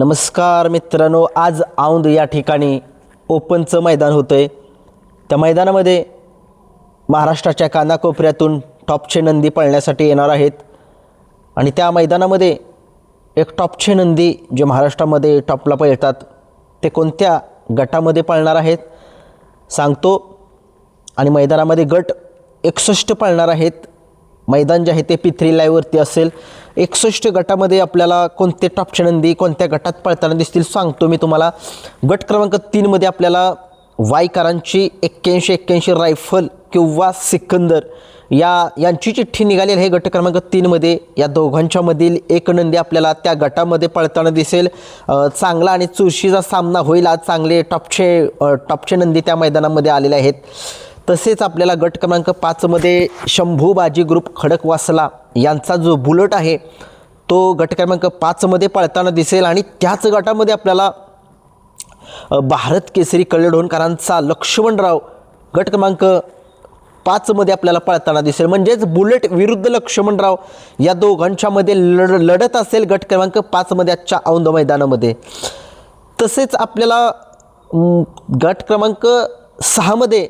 नमस्कार मित्रांनो आज औंध या ठिकाणी ओपनचं मैदान होतं आहे त्या मैदानामध्ये महाराष्ट्राच्या कानाकोपऱ्यातून टॉपचे नंदी पळण्यासाठी येणार आहेत. आणि त्या मैदानामध्ये एक टॉपचे नंदी जे महाराष्ट्रामध्ये टॉपला पळतात ते कोणत्या गटामध्ये पळणार आहेत? सांगतो. आणि मैदानामध्ये गट एकसष्ट पळणार आहेत. मैदान जे आहे ते पिथ्री लाईव्हवरती असेल. एकसष्ट गटामध्ये आपल्याला कोणते टॉपचे नंदी कोणत्या गटात पळताना दिसतील सांगतो मी तुम्हाला. गट क्रमांक तीनमध्ये आपल्याला वायकरांची एक्क्याऐंशी एक्क्याऐंशी रायफल किंवा सिकंदर या यांची चिठ्ठी निघालेली आहे गट क्रमांक तीनमध्ये या दोघांच्यामधील एक नंदी आपल्याला त्या गटामध्ये पळताना दिसेल. चांगला आणि चुरशीचा सामना होईल. आज चांगले टॉपचे टॉपचे नंदी त्या मैदानामध्ये आलेले आहेत. तसेच आपल्याला गट क्रमांक पाचमध्ये शंभू बाजी ग्रुप खडकवासला यांचा जो बुलट आहे तो गट क्रमांक पाचमध्ये पळताना दिसेल आणि त्याच गटामध्ये आपल्याला भारत केसरी कल्लडोणकरांचा लक्ष्मणराव गट क्रमांक पाचमध्ये आपल्याला पळताना दिसेल. म्हणजेच बुलेट विरुद्ध लक्ष्मणराव या दोघांच्यामध्ये लढ लढत असेल गट क्रमांक पाचमध्ये आजच्या औंध मैदानामध्ये. तसेच आपल्याला गट क्रमांक सहामध्ये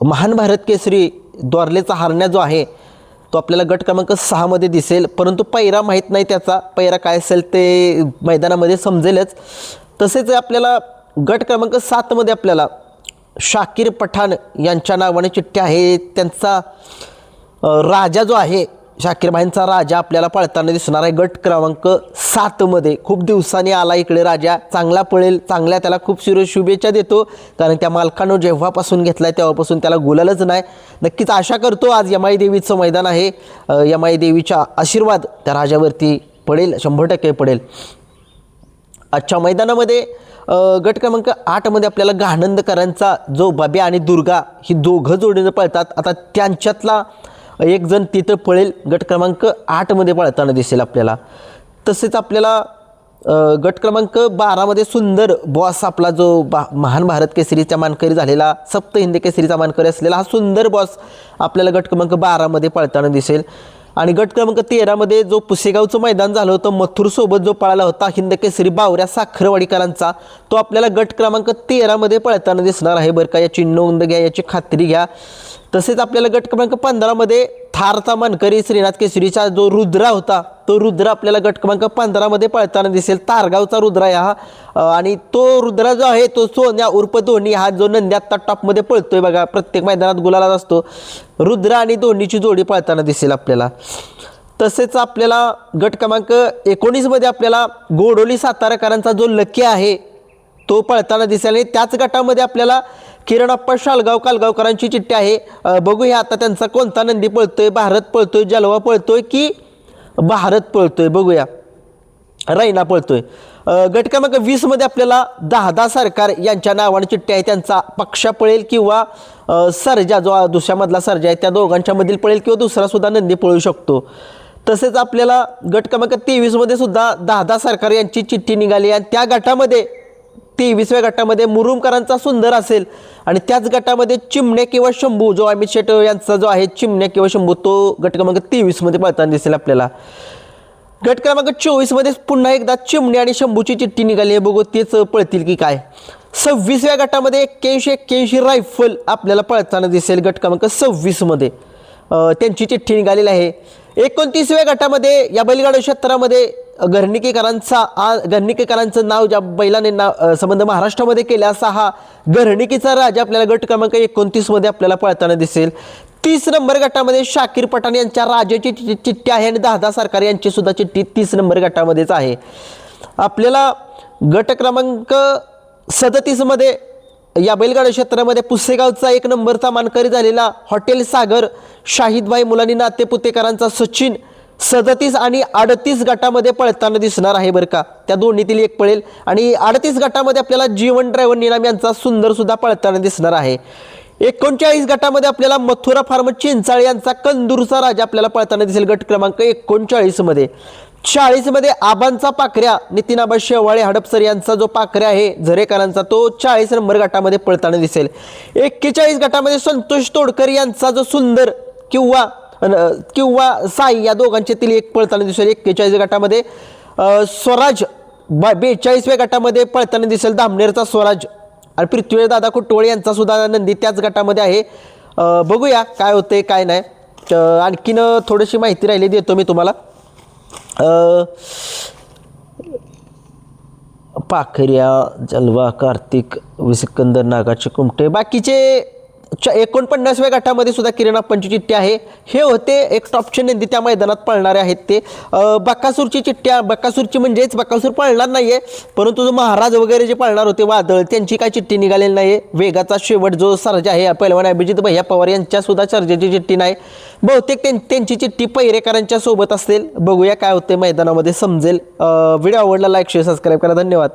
महान भारत केसरी द्वारलेचा हारण्या जो आहे तो आपल्याला गट क्रमांक सहामध्ये दिसेल. परंतु पैरा माहीत नाही त्याचा. पैरा काय असेल ते मैदानामध्ये समजेलच. तसेच आपल्याला गट क्रमांक सातमध्ये आपल्याला शाकीर पठाण यांच्या नावाने चिठ्ठी आहे. त्यांचा राजा जो आहे शाकीर भाईंचा राजा आपल्याला पळताना दिसणार आहे. गट क्रमांक सातमध्ये खूप दिवसांनी आला इकडे राजा. चांगला पळेल चांगल्या त्याला खूप शिरो शुभेच्छा देतो. कारण त्या मालकानं जेव्हापासून घेतला आहे तेव्हापासून त्याला गुलालच नाही. नक्कीच आशा करतो आज यमाई देवीचं मैदान आहे. यमाई देवीचा आशीर्वाद त्या राजावरती पडेल शंभर टक्के पडेल. आजच्या मैदानामध्ये गट क्रमांक आठमध्ये आपल्याला गाणंदकरांचा जो बाब्या आणि दुर्गा ही दोघं जोडीनं पळतात. आता त्यांच्यातला एक जण तिथं पळेल गट क्रमांक आठमध्ये पळताना दिसेल आपल्याला. तसेच आपल्याला गट क्रमांक बारामध्ये सुंदर बॉस आपला जो बा महान भारत केसरीचा मानकरी झालेला सप्त हिंदी केसरीचा मानकरी असलेला हा सुंदर बॉस आपल्याला गट क्रमांक बारामध्ये पळताना दिसेल. आणि गट क्रमांक तेरामध्ये जो पुसेगावचं मैदान झालं होतं मथुरसोबत जो पळाला होता हिंद केसरी बावऱ्या साखरवाडीकरांचा तो आपल्याला गट क्रमांक तेरामध्ये पळताना दिसणार आहे. बरं का याची नोंद घ्या याची खात्री घ्या. तसेच आपल्याला गट क्रमांक पंधरामध्ये थारचा मानकरी श्रीनाथ केसरीचा जो रुद्रा होता तो रुद्र आपल्याला गट क्रमांक पंधरामध्ये पळताना दिसेल. तारगावचा रुद्रा आहे हा. आणि तो रुद्रा जो आहे तो सोन्या उर्फ धोनी हा जो नंदी आत्ता टॉपमध्ये पळतोय बघा. प्रत्येक मैदानात गुलालाच असतो. रुद्र आणि धोनीची जोडी पळताना दिसेल आपल्याला. तसेच आपल्याला गट क्रमांक एकोणीसमध्ये आपल्याला गोडोली साताराकरांचा जो लकी आहे तो पळताना दिसेल आणि त्याच गटामध्ये आपल्याला किरणप्पा शालगाव कालगावकरांची चिठ्ठी आहे. बघूया आता त्यांचा कोणता नंदी पळतोय भारत पळतोय जलवा पळतोय की भारत पळतोय बघूया. रैना पळतोय. गट क्रमांक वीसमध्ये आपल्याला दहादा सरकार यांच्या नावाने चिठ्ठी आहे. त्यांचा पक्षा पळेल किंवा सरजा सर्जा जो दुसऱ्यामधला सर्जा आहे त्या दोघांच्यामधील पळेल किंवा दुसरा सुद्धा नंदी पळू शकतो. तसेच आपल्याला गट क्रमांक तेवीसमध्ये सुद्धा दहादा सरकार यांची चिठ्ठी निघाली आणि त्या गटामध्ये तेवीसव्या गटामध्ये मुरुमकरांचा सुंदर असेल. आणि त्याच गटामध्ये चिमण्या किंवा शंभू जो अमित शेट यांचा जो आहे चिमण्या किंवा शंभू तो गट क्रमांक तेवीसमध्ये पळताना दिसेल आपल्याला. गट क्रमांक चोवीसमध्ये पुन्हा एकदा चिमणी आणि शंभूची चिठ्ठी निघाली आहे. बघू तेच पळतील की काय? सव्वीसव्या गटामध्ये एक्क्याऐंशी एक्क्याऐंशी रायफल आपल्याला पळताना दिसेल गट क्रमांक सव्वीसमध्ये. त्यांची चिठ्ठी निघालेली आहे. एकोणतीसव्या गटामध्ये या बैलगाडा क्षेत्रामध्ये घरणिकेकरांचा आ घरणिकेकरांचं नाव ज्या बैलाने नाव संबंध महाराष्ट्रामध्ये केला असा हा घरणिकेचा राजा आपल्याला गट क्रमांक एकोणतीसमध्ये आपल्याला पळताना दिसेल. तीस नंबर गटामध्ये शाकीर पठाण यांच्या राजाची चिठ्ठी आहे आणि दहा सरकार यांची सुद्धा चिठ्ठी तीस नंबर गटामध्येच आहे. आपल्याला गट क्रमांक सदतीसमध्ये या बैलगाडा क्षेत्रामध्ये पुसेगावचा एक नंबरचा मानकरी झालेला हॉटेल सागर शाहिदबाई मुलानी नाते पुतेकरांचा सचिन सदतीस आणि अडतीस गटामध्ये पळताना दिसणार आहे बरं का. त्या दोन्हीतील एक पळेल आणि अडतीस गटामध्ये आपल्याला जीवन ड्रायव्हर निलाम यांचा सुंदर सुद्धा पळताना दिसणार आहे. एकोणचाळीस गटामध्ये आपल्याला मथुरा फार्म चिंचाळ यांचा कंदूरचा राजा आपल्याला पळताना दिसेल गट क्रमांक एकोणचाळीसमध्ये चाळीसमध्ये आबांचा पाखऱ्या नितीन आबा शेवाळे हडपसर यांचा जो पाखऱ्या आहे झरेकरांचा तो चाळीस नंबर गटामध्ये पळताना दिसेल. एक्केचाळीस गटामध्ये संतोष तोडकर यांचा जो सुंदर किंवा किंवा साई या दोघांच्यातील एक पळताना दिसेल एक्केचाळीस गटामध्ये. स्वराज बा बेचाळीसव्या गटामध्ये पळताना दिसेल धामनेरचा स्वराज. आणि पृथ्वीराज दादा कुटोळे यांचा सुद्धा नंदी त्याच गटामध्ये आहे. बघूया काय होते काय नाही. आणखीन थोडीशी माहिती राहिली देतो मी तुम्हाला. पाखऱ्या जलवा कार्तिक विसिकंदर नागाचे कुमटे बाकीचे एकोणपन्नासव्या गटामध्ये सुद्धा किरण अप्पांची चिठ्ठी आहे. हे होते एक टॉपचे नंदी त्या मैदानात पळणारे आहेत ते. बकासूरची चिठ्ठ्या बकासूरची म्हणजेच बकासूर पळणार नाही आहे परंतु जो महाराज वगैरे जे पळणार होते वादळ त्यांची काय चिठ्ठी निघालेली नाही आहे वेगाचा शेवट जो सर्जा आहे पहिलवान अभिजित भैया पवार यांच्या सुद्धा सर्जाची चिठ्ठी नाही. बहुतेक त्यां- त्यांची चिठ्ठी पहिरेकरांच्या सोबत असेल. बघूया काय होते मैदानामध्ये समजेल. व्हिडिओ आवडला लाईक शेअर सबस्क्राईब करा. धन्यवाद.